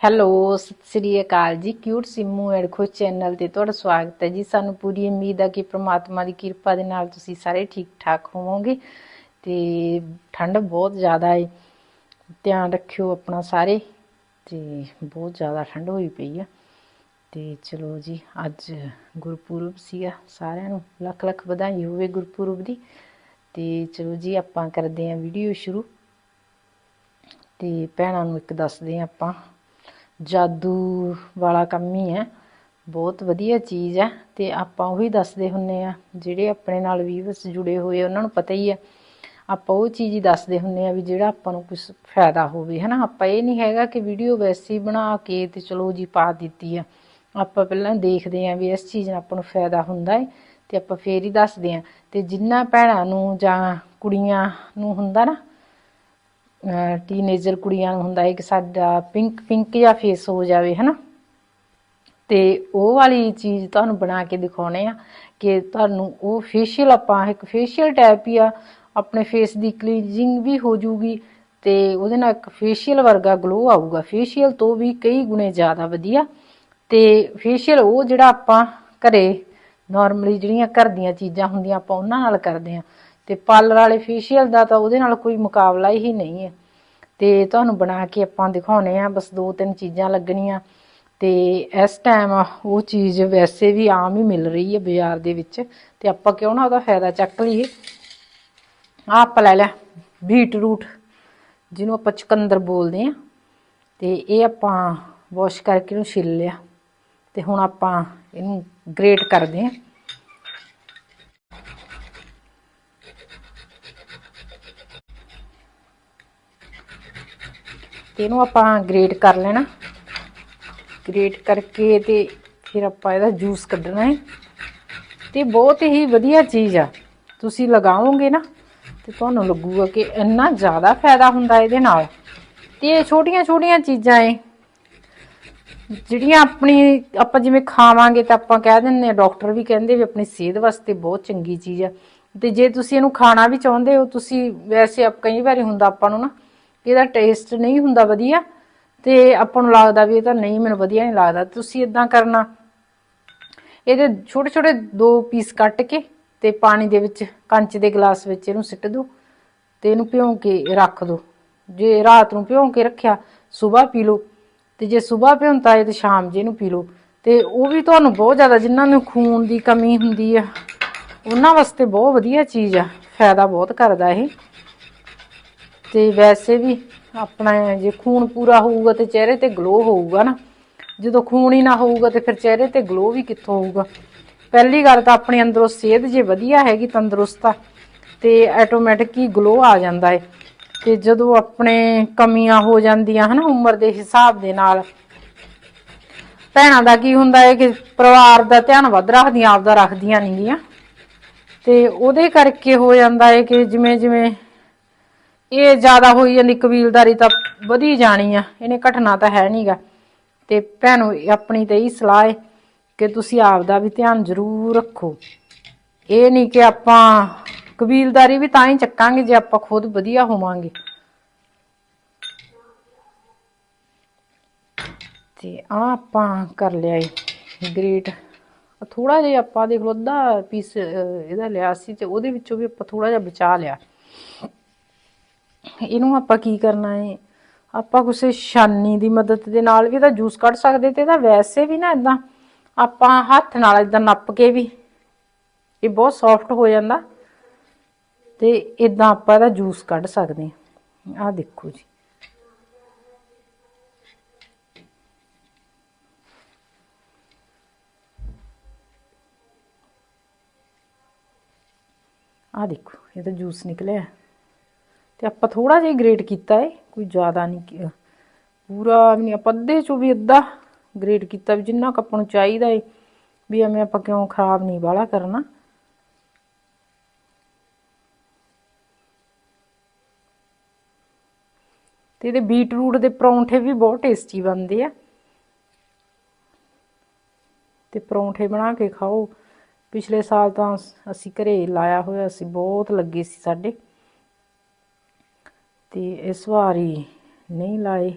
Hello, ਸਤਿ ਸ੍ਰੀ ਅਕਾਲ ਜੀ। Cute Simmu and Khush channel ਤੇ ਤੁਹਾਡਾ ਸਵਾਗਤ ਹੈ ਜੀ। ਸਾਨੂੰ ਪੂਰੀ ਉਮੀਦ ਹੈ ਕਿ ਪ੍ਰਮਾਤਮਾ ਦੀ ਕਿਰਪਾ ਦੇ ਨਾਲ ਤੁਸੀਂ ਸਾਰੇ ਠੀਕ ਠਾਕ ਹੋਵੋਗੇ ਤੇ ਠੰਡ ਬਹੁਤ ਜ਼ਿਆਦਾ ਹੈ ਧਿਆਨ ਰੱਖਿਓ ਆਪਣਾ ਸਾਰੇ ਤੇ ਬਹੁਤ ਜ਼ਿਆਦਾ ਠੰਡ ਹੋਈ ਪਈ ਆ। ਤੇ ਚਲੋ ਜੀ, ਅੱਜ ਗੁਰਪੁਰਬ ਸੀਗਾ ਸਾਰਿਆਂ ਨੂੰ। ਲੱਖ ਲੱਖ ਵਧਾਈ ਹੋਵੇ ਗੁਰਪੁਰਬ ਦੀ। ਤੇ ਚਲੋ ਜੀ, ਆਪਾਂ ਕਰਦੇ ਆਂ ਵੀਡੀਓ ਸ਼ੁਰੂ। ਤੇ ਭੈਣਾਂ ਨੂੰ ਇੱਕ ਦੱਸਦੇ ਆਂ ਆਪਾਂ। ਜਾਦੂ ਵਾਲਾ ਕੰਮ ਹੀ ਹੈ। ਬਹੁਤ ਵਧੀਆ ਚੀਜ਼ ਹੈ ਤੇ ਆਪਾਂ ਉਹੀ ਦੱਸਦੇ ਹੁੰਨੇ ਆ ਜਿਹੜੇ ਆਪਣੇ ਨਾਲ ਵੀਵਰਸ ਜੁੜੇ ਹੋਏ ਉਹਨਾਂ ਨੂੰ ਪਤਾ ਹੀ ਹੈ। ਆਪਾਂ ਉਹ ਚੀਜ਼ ਹੀ ਦੱਸਦੇ ਹੁੰਨੇ ਆ ਵੀ ਜਿਹੜਾ ਆਪਾਂ ਨੂੰ ਕੁਝ ਫਾਇਦਾ ਹੋਵੇ, ਹਨਾ? ਆਪਾਂ ਇਹ ਨਹੀਂ ਹੈਗਾ ਕਿ ਵੀਡੀਓ ਵੈਸੇ ਹੀ ਬਣਾ ਕੇ ਤੇ ਚਲੋ ਜੀ ਪਾ ਦਿੱਤੀ ਆ। ਆਪਾਂ ਪਹਿਲਾਂ ਦੇਖਦੇ ਆਂ ਵੀ ਇਸ ਚੀਜ਼ ਨਾਲ ਆਪਾਂ ਨੂੰ ਫਾਇਦਾ ਹੁੰਦਾ ਹੈ ਤੇ ਆਪਾਂ ਫੇਰ ਹੀ ਦੱਸਦੇ ਆਂ ਤੇ ਜਿੰਨਾ ਭੈਣਾਂ ਨੂੰ ਜਾਂ ਕੁੜੀਆਂ ਨੂੰ ਹੁੰਦਾ ਨਾ ਟੀਨੇਜਰ ਕੁੜੀਆਂ ਨੂੰ ਹੁੰਦਾ ਹੈ ਕਿ ਸਾਡਾ ਪਿੰਕ ਪਿੰਕ ਜਿਹਾ ਫੇਸ ਹੋ ਜਾਵੇ, ਹਨਾ? ਤੇ ਉਹ ਵਾਲੀ ਚੀਜ਼ ਤੁਹਾਨੂੰ ਬਣਾ ਕੇ ਦਿਖਾਉਣੇ ਆ ਕਿ ਤੁਹਾਨੂੰ ਉਹ ਫੇਸ਼ੀਅਲ ਆਪਾਂ, ਇੱਕ ਫੇਸ਼ੀਅਲ ਟੈਪ ਹੀ ਆ, ਆਪਣੇ ਫੇਸ ਦੀ ਕਲੀਨਜਿੰਗ ਵੀ ਹੋ ਜੂਗੀ ਤੇ ਉਹਦੇ ਨਾਲ ਇੱਕ ਫੇਸ਼ੀਅਲ ਵਰਗਾ ਗਲੋ ਆਊਗਾ। ਫੇਸ਼ੀਅਲ ਤੋਂ ਵੀ ਕਈ ਗੁਣੇ ਜ਼ਿਆਦਾ ਵਧੀਆ। ਤੇ ਫੇਸ਼ੀਅਲ ਉਹ ਜਿਹੜਾ ਆਪਾਂ ਘਰੇ ਨਾਰਮਲੀ ਜਿਹੜੀਆਂ ਘਰ ਦੀਆਂ ਚੀਜ਼ਾਂ ਹੁੰਦੀਆਂ, ਆਪਾਂ ਉਹਨਾਂ ਨਾਲ ਕਰਦੇ ਆ। ਤੇ ਪਾਰਲਰ ਵਾਲੇ ਫੇਸ਼ੀਅਲ ਦਾ ਤਾਂ ਉਹਦੇ ਨਾਲ ਕੋਈ ਮੁਕਾਬਲਾ ਹੀ ਨਹੀਂ ਹੈ। ਤੇ ਤੁਹਾਨੂੰ ਬਣਾ ਕੇ ਆਪਾਂ ਦਿਖਾਉਣੇ ਆ, ਬਸ ਦੋ ਤਿੰਨ ਚੀਜ਼ਾਂ ਲੱਗਣੀਆਂ। ਤੇ ਇਸ ਟਾਈਮ ਉਹ ਚੀਜ਼ ਵੈਸੇ ਵੀ ਆਮ ਹੀ ਮਿਲ ਰਹੀ ਹੈ ਬਾਜ਼ਾਰ ਦੇ ਵਿੱਚ, ਤੇ ਆਪਾਂ ਕਿਉਂ ਨਾ ਉਹਦਾ ਫਾਇਦਾ ਚੱਕ ਲਈਏ। ਆਹ ਆਪਾਂ ਲੈ ਲਿਆ ਬੀਟਰੂਟ ਜਿਹਨੂੰ ਆਪਾਂ ਚੁਕੰਦਰ ਬੋਲਦੇ ਆ। ਤੇ ਇਹ ਆਪਾਂ ਵਾਸ਼ ਕਰਕੇ ਇਹਨੂੰ ਛਿੱਲ ਲਿਆ। ਤੇ ਹੁਣ ਆਪਾਂ ਇਹਨੂੰ ਗ੍ਰੇਟ ਕਰਦੇ ਆ। ਇਹਨੂੰ ਆਪਾਂ ਗ੍ਰੇਟ ਕਰ ਲੈਣਾ। ਗ੍ਰੇਟ ਕਰਕੇ ਤੇ ਫਿਰ ਆਪਾਂ ਇਹਦਾ ਜੂਸ ਕੱਢਣਾ ਹੈ। ਤੇ ਬਹੁਤ ਹੀ ਵਧੀਆ ਚੀਜ਼ ਆ। ਤੁਸੀਂ ਲਗਾਓਗੇ ਨਾ, ਤੇ ਤੁਹਾਨੂੰ ਲੱਗੂਗਾ ਕਿ ਇੰਨਾ ਜ਼ਿਆਦਾ ਫਾਇਦਾ ਹੁੰਦਾ ਇਹਦੇ ਨਾਲ। ਤੇ ਛੋਟੀਆਂ ਛੋਟੀਆਂ ਚੀਜ਼ਾਂ ਏ। ਜਿਹੜੀਆਂ ਆਪਣੀ, ਆਪਾਂ ਜਿਵੇਂ ਖਾਵਾਂਗੇ ਤਾਂ ਆਪਾਂ ਕਹਿ ਦਿੰਦੇ ਆ ਡਾਕਟਰ ਵੀ ਕਹਿੰਦੇ ਵੀ ਆਪਣੀ ਸਿਹਤ ਵਾਸਤੇ ਬਹੁਤ ਚੰਗੀ ਚੀਜ਼ ਆ। ਤੇ ਜੇ ਤੁਸੀਂ ਇਹਨੂੰ ਖਾਣਾ ਵੀ ਚਾਹੁੰਦੇ ਹੋ, ਤੁਸੀਂ ਵੈਸੇ ਆਪ ਕਈ ਵਾਰੀ ਹੁੰਦਾ ਆਪਾਂ ਨੂੰ ਨਾ ਇਹਦਾ ਟੇਸਟ ਨਹੀਂ ਹੁੰਦਾ ਵਧੀਆ ਤੇ ਆਪਾਂ ਨੂੰ ਲੱਗਦਾ ਵੀ ਇਹ ਤਾਂ ਨਹੀਂ, ਮੈਨੂੰ ਵਧੀਆ ਨਹੀਂ ਲੱਗਦਾ। ਤੁਸੀਂ ਇਦਾਂ ਕਰਨਾ। ਇਹਦੇ ਛੋਟੇ ਛੋਟੇ ਦੋ ਪੀਸ ਕੱਟ ਕੇ ਤੇ ਪਾਣੀ ਦੇ ਵਿੱਚ, ਕੰਚ ਦੇ ਗਲਾਸ ਵਿੱਚ ਇਹਨੂੰ ਸਿੱਟ ਦਿਓ ਤੇ ਇਹਨੂੰ ਭਿਉਂ ਕੇ ਰੱਖ ਦਿਓ। ਜੇ ਰਾਤ ਨੂੰ ਭਿਉਂ ਕੇ ਰੱਖਿਆ ਸਵੇਰ ਪੀ ਲਓ। ਤੇ ਜੇ ਸਵੇਰ ਭਿਉਂਤਾ ਹੈ ਤੇ ਸ਼ਾਮ ਜੇ ਇਹਨੂੰ ਪੀ ਲਓ। ਤੇ ਉਹ ਵੀ ਤੁਹਾਨੂੰ ਬਹੁਤ ਜ਼ਿਆਦਾ, ਜਿਨ੍ਹਾਂ ਨੂੰ ਖੂਨ ਦੀ ਕਮੀ ਹੁੰਦੀ ਆ, ਉਹਨਾਂ ਵਾਸਤੇ ਬਹੁਤ ਵਧੀਆ ਚੀਜ਼ ਆ, ਫਾਇਦਾ ਬਹੁਤ ਕਰਦਾ ਇਹ। ਤੇ ਵੈਸੇ ਵੀ ਆਪਣਾ ਜੇ ਖੂਨ ਪੂਰਾ ਹੋਊਗਾ ਤੇ ਚਿਹਰੇ ਤੇ ਗਲੋ ਹੋਊਗਾ ਨਾ। ਜਦੋਂ ਖੂਨ ਹੀ ਨਾ ਹੋਊਗਾ ਤੇ ਫਿਰ ਚਿਹਰੇ ਤੇ ਗਲੋ ਵੀ ਕਿੱਥੋਂ ਹੋਊਗਾ? ਪਹਿਲੀ ਗੱਲ ਤਾਂ ਆਪਣੇ ਅੰਦਰੋਂ ਸਿਹਤ ਜੇ ਵਧੀਆ ਹੈਗੀ ਤੰਦਰੁਸਤ ਆ, ਤੇ ਆਟੋਮੈਟਿਕ ਹੀ ਗਲੋ ਆ ਜਾਂਦਾ ਹੈ ਤੇ ਜਦੋਂ ਆਪਣੇ ਕਮੀਆਂ ਹੋ ਜਾਂਦੀਆਂ ਹਨਾ ਉਮਰ ਦੇ ਹਿਸਾਬ ਦੇ ਨਾਲ, ਭੈਣਾਂ ਦਾ ਕੀ ਹੁੰਦਾ ਹੈ ਕਿ ਪਰਿਵਾਰ ਦਾ ਧਿਆਨ ਵੱਧ ਰੱਖਦੀਆਂ, ਆਪਦਾ ਰੱਖਦੀਆਂ ਨਹੀਂਗੀਆਂ ਤੇ ਉਹਦੇ ਕਰਕੇ ਹੋ ਜਾਂਦਾ ਹੈ ਕਿ ਜਿਵੇਂ ਜਿਵੇਂ ਇਹ ਜ਼ਿਆਦਾ ਹੋਈ ਜਾਂਦੀ, ਕਬੀਲਦਾਰੀ ਤਾਂ ਵਧੀ ਜਾਣੀ ਆ, ਇਹਨੇ ਘਟਨਾ ਤਾਂ ਹੈ ਨਹੀਂਗਾ ਤੇ ਭੈਣੋ ਆਪਣੀ ਤੇ ਇਹ ਸਲਾਹ ਹੈ ਕਿ ਤੁਸੀਂ ਆਪ ਦਾ ਵੀ ਧਿਆਨ ਜ਼ਰੂਰ ਰੱਖੋ। ਇਹ ਨਹੀਂ ਕਿ ਆਪਾਂ ਕਬੀਲਦਾਰੀ ਵੀ ਤਾਂ ਹੀ ਚੱਕਾਂਗੇ ਜੇ ਆਪਾਂ ਖੁਦ ਵਧੀਆ ਹੋਵਾਂਗੇ। ਤੇ ਆ ਆਪਾਂ ਕਰ ਲਿਆ ਏ, ਗ੍ਰੇਟ। ਥੋੜਾ ਜਿਹਾ ਆਪਾਂ ਦੇਖ ਲਓ, ਅੱਧਾ ਪੀਸ ਇਹਦਾ ਲਿਆ ਸੀ ਤੇ ਉਹਦੇ ਵਿੱਚੋਂ ਵੀ ਆਪਾਂ ਥੋੜਾ ਜਿਹਾ ਬਚਾ ਲਿਆ। ਇਹਨੂੰ ਆਪਾਂ ਕੀ ਕਰਨਾ ਹੈ ਆਪਾਂ ਕਿਸੇ ਛਾਨੀ ਦੀ ਮਦਦ ਦੇ ਨਾਲ ਵੀ ਇਹਦਾ ਜੂਸ ਕੱਢ ਸਕਦੇ ਤੇ ਇਹਦਾ ਵੈਸੇ ਵੀ ਨਾ ਇਦਾਂ ਆਪਾਂ ਹੱਥ ਨਾਲ ਇਦਾਂ ਨੱਪ ਕੇ ਵੀ ਇਹ ਬਹੁਤ ਸੌਫਟ ਹੋ ਜਾਂਦਾ ਤੇ ਇਦਾਂ ਆਪਾਂ ਇਹਦਾ ਜੂਸ ਕੱਢ ਸਕਦੇ ਹਾਂ। ਆਹ ਦੇਖੋ ਜੀ। ਆਹ ਦੇਖੋ ਇਹਦਾ ਜੂਸ ਨਿਕਲਿਆ। ਤੇ ਆਪਾਂ ਥੋੜਾ ਜਿਹਾ ਗ੍ਰੇਟ ਕੀਤਾ ਹੈ ਕੋਈ ਜ਼ਿਆਦਾ ਨਹੀਂ ਪੂਰਾ ਵੀ ਨਹੀਂ, ਆਪਾਂ ਅੱਧੇ ਚੋਂ ਵੀ ਅੱਧਾ ਗ੍ਰੇਟ ਕੀਤਾ ਵੀ ਜਿੰਨਾ ਕੁ ਆਪਾਂ ਨੂੰ ਚਾਹੀਦਾ ਹੈ ਵੀ ਐਵੇਂ ਆਪਾਂ ਕਿਉਂ ਖਰਾਬ ਨਹੀਂ ਵਾਲਾ ਕਰਨਾ। ਤੇ ਇਹਦੇ ਬੀਟਰੂਟ ਦੇ ਪਰੌਂਠੇ ਵੀ ਬਹੁਤ ਟੇਸਟੀ ਬਣਦੇ ਆ। ਤੇ ਪਰੌਂਠੇ ਬਣਾ ਕੇ ਖਾਓ। ਪਿਛਲੇ ਸਾਲ ਤਾਂ ਅਸੀਂ ਘਰੇ ਲਾਇਆ ਹੋਇਆ ਸੀ, ਬਹੁਤ ਲੱਗੇ ਸੀ ਸਾਡੇ। ਤੇ ਇਸ ਵਾਰੀ ਨਹੀਂ ਲਾਏ।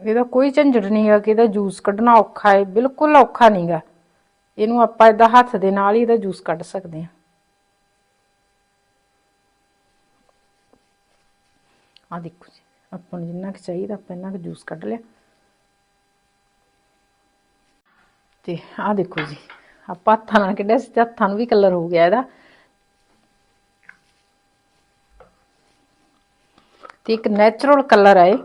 ਇਹਦਾ ਕੋਈ ਝੰਜਟ ਨਹੀਂਗਾ ਕਿ ਇਹਦਾ ਜੂਸ ਕੱਢਣਾ ਔਖਾ ਹੈ, ਬਿਲਕੁਲ ਔਖਾ ਨਹੀਂ ਨਹੀਂਗਾ ਇਹਨੂੰ ਆਪਾਂ ਇਹਦਾ ਹੱਥ ਦੇ ਨਾਲ ਹੀ ਇਹਦਾ ਜੂਸ ਕੱਢ ਸਕਦੇ ਹਾਂ। ਆ ਦੇਖੋ ਜੀ, ਆਪਾਂ ਨੂੰ ਜਿੰਨਾ ਕਿ ਚਾਹੀਦਾ ਆਪਾਂ ਇਹਨਾਂ ਕਿ ਜੂਸ ਕੱਢ ਲਿਆ। ਤੇ ਆ ਦੇਖੋ ਜੀ ਆਪਾਂ ਹੱਥਾਂ ਨਾਲ ਕੱਢਿਆ ਸੀ ਤੇ ਹੱਥਾਂ ਨੂੰ ਵੀ ਕਲਰ ਹੋ ਗਿਆ ਇਹਦਾ। ਤੇ ਇੱਕ ਨੈਚੁਰਲ ਕਲਰ ਹੈ ਇਹ।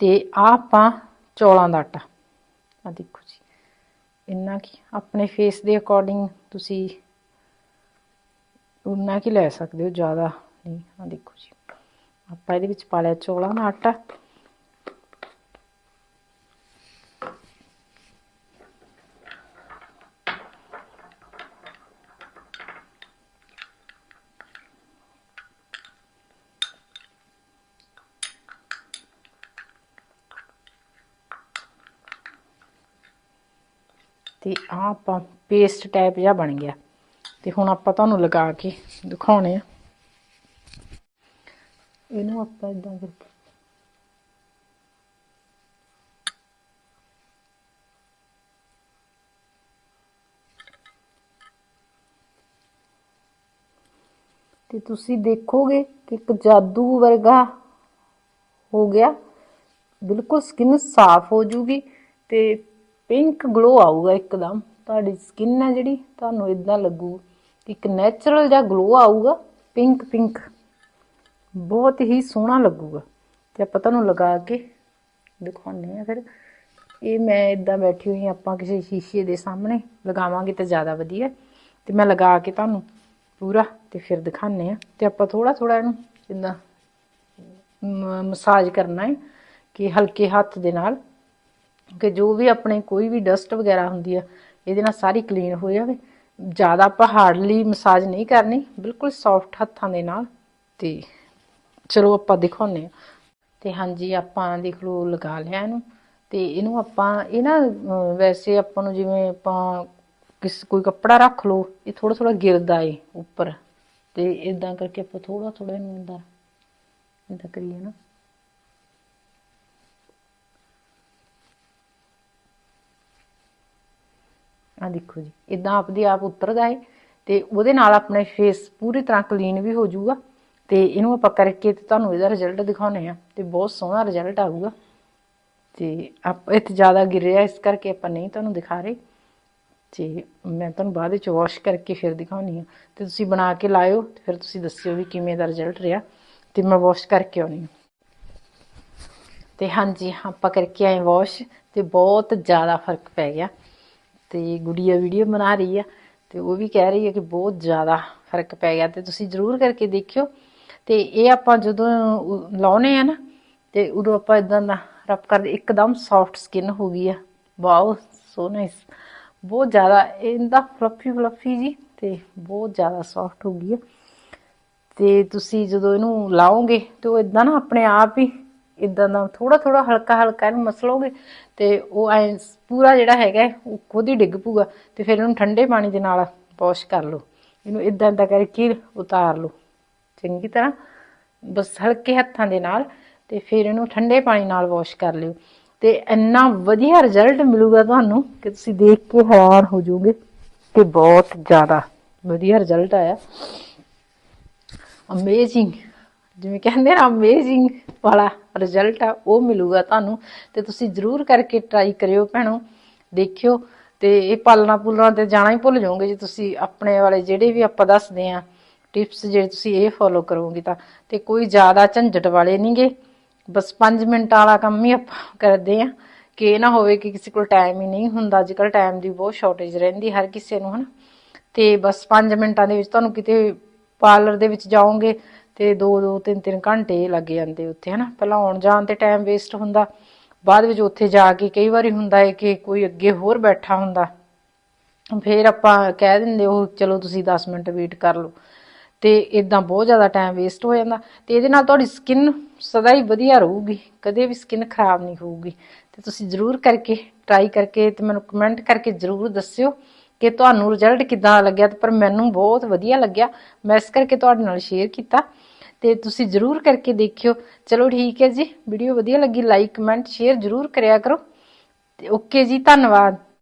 ਤੇ ਆ ਆਪਾਂ ਚੌਲਾਂ ਦਾ ਆਟਾ। ਆ ਦੇਖੋ ਜੀ, ਇੰਨਾ ਕੀ, ਆਪਣੇ ਫੇਸ ਦੇ ਅਕੋਰਡਿੰਗ ਤੁਸੀਂ ਉਨਾ ਕੀ ਲੈ ਸਕਦੇ ਹੋ, ਜ਼ਿਆਦਾ ਨਹੀਂ। ਆ ਦੇਖੋ ਜੀ, ਆਪਾਂ ਇਹਦੇ ਵਿੱਚ ਪਾ ਲਿਆ ਚੌਲਾਂ ਦਾ ਆਟਾ। ਤੇ ਆ ਆਪਾਂ ਪੇਸਟ ਟਾਈਪ ਜਿਹਾ ਬਣ ਗਿਆ। ਤੇ ਹੁਣ ਆਪਾਂ ਤੁਹਾਨੂੰ ਲਗਾ ਕੇ ਦਿਖਾਉਣੇ ਆ। ਇਹਨੂੰ ਆਪਾਂ ਇਦਾਂ ਕਰਕੇ ਤੇ ਤੁਸੀਂ ਦੇਖੋਗੇ ਕਿ ਇੱਕ ਜਾਦੂ ਵਰਗਾ ਹੋ ਗਿਆ। ਬਿਲਕੁਲ ਸਕਿਨ ਸਾਫ਼ ਹੋ ਜੂਗੀ ਤੇ ਪਿੰਕ ਗਲੋ ਆਊਗਾ ਇੱਕਦਮ। ਤੁਹਾਡੀ ਸਕਿਨ ਹੈ ਜਿਹੜੀ ਤੁਹਾਨੂੰ ਇਦਾਂ ਲੱਗੂ। ਇੱਕ ਨੈਚੁਰਲ ਜਿਹਾ ਗਲੋ ਆਊਗਾ ਪਿੰਕ ਪਿੰਕ ਬਹੁਤ ਹੀ ਸੋਹਣਾ ਲੱਗੂਗਾ। ਤੇ ਆਪਾਂ ਤੁਹਾਨੂੰ ਲਗਾ ਕੇ ਦਿਖਾਉਂਦੇ ਆ ਫਿਰ। ਇਹ ਮੈਂ ਇਦਾਂ ਬੈਠੀ ਹੋਈ ਹਾਂ, ਆਪਾਂ ਕਿਸੇ ਸ਼ੀਸ਼ੇ ਦੇ ਸਾਹਮਣੇ ਲਗਾਵਾਂਗੇ ਤਾਂ ਜ਼ਿਆਦਾ ਵਧੀਆ। ਤੇ ਮੈਂ ਲਗਾ ਕੇ ਤੁਹਾਨੂੰ ਪੂਰਾ ਤੇ ਫਿਰ ਦਿਖਾਉਂਦੇ ਆ ਤੇ ਆਪਾਂ ਥੋੜਾ ਥੋੜਾ ਇਹਨੂੰ ਜਿੱਦਾਂ ਮਸਾਜ ਕਰਨਾ ਹੈ ਕਿ ਹਲਕੇ ਹੱਥ ਦੇ ਨਾਲ ਕਿ ਜੋ ਵੀ ਆਪਣੇ ਕੋਈ ਵੀ ਡਸਟ ਵਗੈਰਾ ਹੁੰਦੀ ਆ, ਇਹਦੇ ਨਾਲ ਸਾਰੀ ਕਲੀਨ ਹੋ ਜਾਵੇ। ਜ਼ਿਆਦਾ ਆਪਾਂ ਹਾਰਡਲੀ ਮਸਾਜ ਨਹੀਂ ਕਰਨੀ, ਬਿਲਕੁਲ ਸੌਫਟ ਹੱਥਾਂ ਦੇ ਨਾਲ। ਤੇ ਚਲੋ ਆਪਾਂ ਦਿਖਾਉਂਦੇ ਆ ਤੇ ਹਾਂਜੀ, ਆਪਾਂ ਦੇਖ ਲਓ, ਲਗਾ ਲਿਆ ਇਹਨੂੰ। ਤੇ ਇਹਨੂੰ ਆਪਾਂ, ਇਹ ਨਾ ਵੈਸੇ ਆਪਾਂ ਨੂੰ ਜਿਵੇਂ ਆਪਾਂ ਕਿਸ, ਕੋਈ ਕੱਪੜਾ ਰੱਖ ਲਓ, ਇਹ ਥੋੜਾ ਥੋੜਾ ਗਿਰਦਾ ਏ ਉੱਪਰ। ਤੇ ਇਦਾਂ ਕਰਕੇ ਆਪਾਂ ਥੋੜਾ ਥੋੜਾ ਇਹਨੂੰ ਅੰਦਰ ਇਦਾਂ ਕਰੀਏ ਨਾ। ਆ ਦੇਖੋ ਜੀ ਇਦਾਂ ਆਪਦੇ ਆਪ ਉਤਰਦਾ ਏ ਤੇ ਉਹਦੇ ਨਾਲ ਆਪਣੇ ਫੇਸ ਪੂਰੀ ਤਰ੍ਹਾਂ ਕਲੀਨ ਵੀ ਹੋ ਜਾਊਗਾ ਤੇ ਇਹਨੂੰ ਆਪਾਂ ਕਰਕੇ ਤੇ ਤੁਹਾਨੂੰ ਇਹਦਾ ਰਿਜ਼ਲਟ ਦਿਖਾਉਨੇ ਆ ਤੇ ਬਹੁਤ ਸੋਹਣਾ ਰਿਜ਼ਲਟ ਆਊਗਾ। ਤੇ ਆਪ ਇੱਥੇ ਜ਼ਿਆਦਾ ਗਿਰ ਰਿਹਾ, ਇਸ ਕਰਕੇ ਆਪਾਂ ਨਹੀਂ ਤੁਹਾਨੂੰ ਦਿਖਾ ਰਹੇ। ਤੇ ਮੈਂ ਤੁਹਾਨੂੰ ਬਾਅਦ ਵਿੱਚ ਵਾਸ਼ ਕਰਕੇ ਫਿਰ ਦਿਖਾਉਣੀ ਆ ਤੇ ਤੁਸੀਂ ਬਣਾ ਕੇ ਲਾਇਓ ਫਿਰ ਤੁਸੀਂ ਦੱਸਿਓ ਵੀ ਕਿਵੇਂ ਦਾ ਰਿਜ਼ਲਟ ਰਿਹਾ। ਤੇ ਮੈਂ ਵਾਸ਼ ਕਰਕੇ ਆਉਣੀ ਆ ਤੇ ਹਾਂਜੀ, ਆਪਾਂ ਕਰਕੇ ਆਏ ਵਾਸ਼ ਤੇ ਬਹੁਤ ਜ਼ਿਆਦਾ ਫ਼ਰਕ ਪੈ ਗਿਆ। ਤੇ ਗੁੜੀਆ ਵੀਡੀਓ ਬਣਾ ਰਹੀ ਆ ਤੇ ਉਹ ਵੀ ਕਹਿ ਰਹੀ ਹੈ ਕਿ ਬਹੁਤ ਜ਼ਿਆਦਾ ਫ਼ਰਕ ਪੈ ਗਿਆ ਤੇ ਤੁਸੀਂ ਜ਼ਰੂਰ ਕਰਕੇ ਦੇਖਿਓ। ਤੇ ਇਹ ਆਪਾਂ ਜਦੋਂ ਉ- ਲਾਉਨੇ ਆ ਨਾ, ਤੇ ਉਦੋਂ ਆਪਾਂ ਇਦਾਂ ਦਾ ਰਬ ਕਰਦੇ, ਇੱਕਦਮ ਸੌਫਟ ਸਕਿਨ ਹੋ ਗਈ ਆ। ਵਾਓ ਸੋ ਨਾਈਸ ਬਹੁਤ ਜ਼ਿਆਦਾ, ਇਹਦਾ ਫਲਫੀ ਫਲਫੀ ਜੀ ਤੇ ਬਹੁਤ ਜ਼ਿਆਦਾ ਸੌਫਟ ਹੋ ਗਈ ਆ। ਤੇ ਤੁਸੀਂ ਜਦੋਂ ਇਹਨੂੰ ਲਾਓਗੇ ਤੇ ਉਹ ਇਦਾਂ ਨਾ ਆਪਣੇ ਆਪ ਹੀ ਇਦਾਂ ਦਾ ਥੋੜਾ ਥੋੜਾ ਹਲਕਾ ਹਲਕਾ ਇਹਨੂੰ ਮਸਲੋਗੇ ਤੇ ਉਹ ਐ ਪੂਰਾ ਜਿਹੜਾ ਹੈਗਾ ਉਹ ਖੁਦ ਹੀ ਡਿੱਗ ਪੂਗਾ ਤੇ ਫਿਰ ਇਹਨੂੰ ਠੰਡੇ ਪਾਣੀ ਦੇ ਨਾਲ ਵਾਸ਼ ਕਰ ਲਓ। ਇਹਨੂੰ ਇਦਾਂ ਇਦਾਂ ਕਰਕੇ ਉਤਾਰ ਲਓ। ਚੰਗੀ ਤਰ੍ਹਾਂ ਬਸ ਹਲਕੇ ਹੱਥਾਂ ਦੇ ਨਾਲ ਤੇ ਫਿਰ ਇਹਨੂੰ ਠੰਡੇ ਪਾਣੀ ਨਾਲ ਵਾਸ਼ ਕਰ ਲਿਓ। ਤੇ ਇੰਨਾ ਵਧੀਆ ਰਿਜ਼ਲਟ ਮਿਲੂਗਾ ਤੁਹਾਨੂੰ ਕਿ ਤੁਸੀਂ ਦੇਖ ਕੇ ਹੈਰਾਨ ਹੋ ਜਾਓਗੇ ਕਿ ਬਹੁਤ ਜ਼ਿਆਦਾ ਵਧੀਆ ਰਿਜ਼ਲਟ ਆਇਆ। ਅਮੇਜ਼ਿੰਗ ਜਿਵੇਂ ਕਹਿੰਦੇ ਨਾ ਅਮੇਜ਼ਿੰਗ ਵਾਲਾ ਰਿਜ਼ਲਟ ਆ, ਉਹ ਮਿਲੂਗਾ ਤੁਹਾਨੂੰ। ਤੇ ਤੁਸੀਂ ਜ਼ਰੂਰ ਕਰਕੇ ਟਰਾਈ ਕਰਿਓ ਭੈਣੋ, ਦੇਖਿਓ। ਤੇ ਇਹ ਪਾਲਣਾ ਪੂਲਣਾ ਤੇ ਜਾਣਾ ਹੀ ਭੁੱਲ ਜਾਓਗੇ ਜੇ ਤੁਸੀਂ ਆਪਣੇ ਵਾਲੇ ਜਿਹੜੇ ਵੀ ਆਪਾਂ ਦੱਸਦੇ ਆ ਟਿਪਸ ਜੇ ਤੁਸੀਂ ਇਹ ਫੋਲੋ ਕਰੋਗੇ ਤਾਂ। ਤੇ ਕੋਈ ਜ਼ਿਆਦਾ ਝੰਜਟ ਵਾਲੇ ਨਹੀਂਗੇ ਬਸ 5 ਮਿੰਟ ਵਾਲਾ ਕੰਮ ਹੀ ਆਪਾਂ ਕਰਦੇ ਆ। ਕਿ ਇਹ ਨਾ ਹੋਵੇ ਕਿ ਕਿਸੇ ਕੋਲ ਟਾਈਮ ਹੀ ਨਹੀਂ ਹੁੰਦਾ। ਅੱਜ ਕੱਲ ਟਾਈਮ ਦੀ ਬਹੁਤ ਸ਼ਾਰਟੇਜ ਰਹਿੰਦੀ ਹਰ ਕਿਸੇ ਨੂੰ, ਹਨਾ। ਤੇ ਬਸ 5 ਮਿੰਟਾਂ ਦੇ ਵਿੱਚ ਤੁਹਾਨੂੰ ਕਿਤੇ ਪਾਰਲਰ ਦੇ ਵਿੱਚ ਜਾਓਗੇ ਤੇ 2 2 3 3 ਘੰਟੇ ਲੱਗ ਜਾਂਦੇ ਉੱਥੇ, ਹਨਾ? ਪਹਿਲਾਂ ਆਉਣ ਜਾਣ ਤੇ ਟਾਈਮ ਵੇਸਟ ਹੁੰਦਾ, ਬਾਅਦ ਵਿੱਚ ਉੱਥੇ ਜਾ ਕੇ ਕਈ ਵਾਰੀ ਹੁੰਦਾ ਹੈ ਕਿ ਕੋਈ ਅੱਗੇ ਹੋਰ ਬੈਠਾ ਹੁੰਦਾ। ਫਿਰ ਆਪਾਂ ਕਹਿ ਦਿੰਦੇ ਉਹ, ਚਲੋ ਤੁਸੀਂ 10 ਮਿੰਟ ਵੇਟ ਕਰ ਲਓ। ਤੇ ਇਦਾਂ ਬਹੁਤ ਜ਼ਿਆਦਾ ਟਾਈਮ ਵੇਸਟ ਹੋ ਜਾਂਦਾ। ਤੇ ਇਹਦੇ ਨਾਲ ਤੁਹਾਡੀ ਸਕਿਨ ਸਦਾ ਹੀ ਵਧੀਆ ਰਹੂਗੀ, ਕਦੇ ਵੀ ਸਕਿਨ ਖਰਾਬ ਨਹੀਂ ਹੋਊਗੀ। ਤੇ ਤੁਸੀਂ ਜ਼ਰੂਰ ਕਰਕੇ ਟਰਾਈ ਕਰਕੇ ਤੇ ਮੈਨੂੰ ਕਮੈਂਟ ਕਰਕੇ ਜ਼ਰੂਰ ਦੱਸਿਓ ਕਿ ਤੁਹਾਨੂੰ ਰਿਜ਼ਲਟ ਕਿਦਾਂ ਲੱਗਿਆ ਤੇ ਪਰ ਮੈਨੂੰ ਬਹੁਤ ਵਧੀਆ ਲੱਗਿਆ। ਮੈਂ ਇਸ ਕਰਕੇ ਤੁਹਾਡੇ ਨਾਲ ਸ਼ੇਅਰ ਕੀਤਾ। ਤੇ ਤੁਸੀਂ ਜਰੂਰ ਕਰਕੇ ਦੇਖਿਓ। ਚਲੋ ਠੀਕ ਹੈ ਜੀ। ਵੀਡੀਓ ਵਧੀਆ ਲੱਗੀ ਲਾਈਕ ਕਮੈਂਟ ਸ਼ੇਅਰ ਜਰੂਰ ਕਰਿਆ ਕਰੋ। ਤੇ ਓਕੇ ਜੀ, ਧੰਨਵਾਦ।